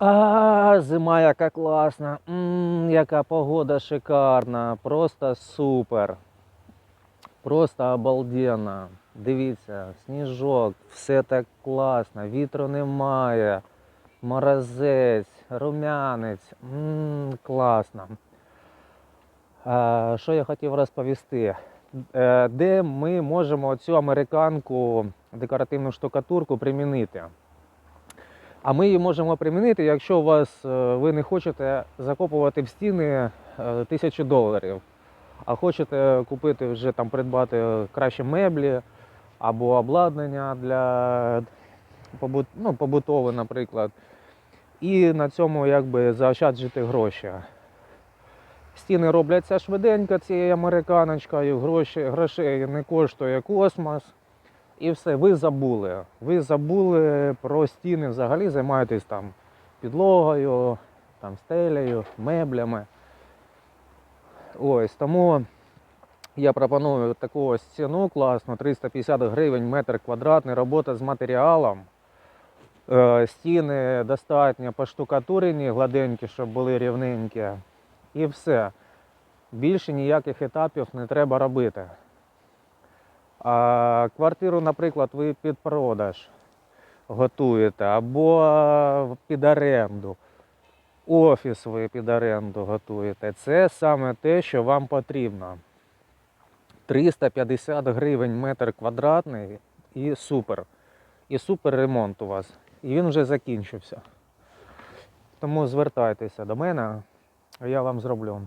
А, зима яка класна. м яка погода шикарна. Просто супер. Просто обалденно. Дивіться, сніжок, все так класно, вітру немає. Морозець, рум'янець. м класно. А, що я хотів розповісти? Е, Де ми можемо цю американку декоративну штукатурку примінити? А ми її можемо примінити, якщо у вас е, ви не хочете закопувати в стіни е, тисячу доларів, а хочете купити вже там придбати кращі меблі або обладнання для ну, побутове, наприклад, і на цьому якби заощаджити гроші. Стіни робляться швиденько цією американочкою, гроші, грошей не коштує космос. І все, ви забули. Ви забули про стіни взагалі, займаєтесь там підлогою, там стелею, меблями. Ось тому я пропоную таку ось ціну класну, 350 гривень метр квадратний, робота з матеріалом. Е, Стіни достатньо поштукатурені, гладенькі, щоб були рівненькі. І все. Більше ніяких етапів не треба робити. А квартиру, наприклад, ви під продаж готуєте або під оренду. Офіс ви під оренду готуєте. Це саме те, що вам потрібно. 350 гривень метр квадратний і супер. І супер ремонт у вас. І він вже закінчився. Тому звертайтеся до мене, а я вам зроблю.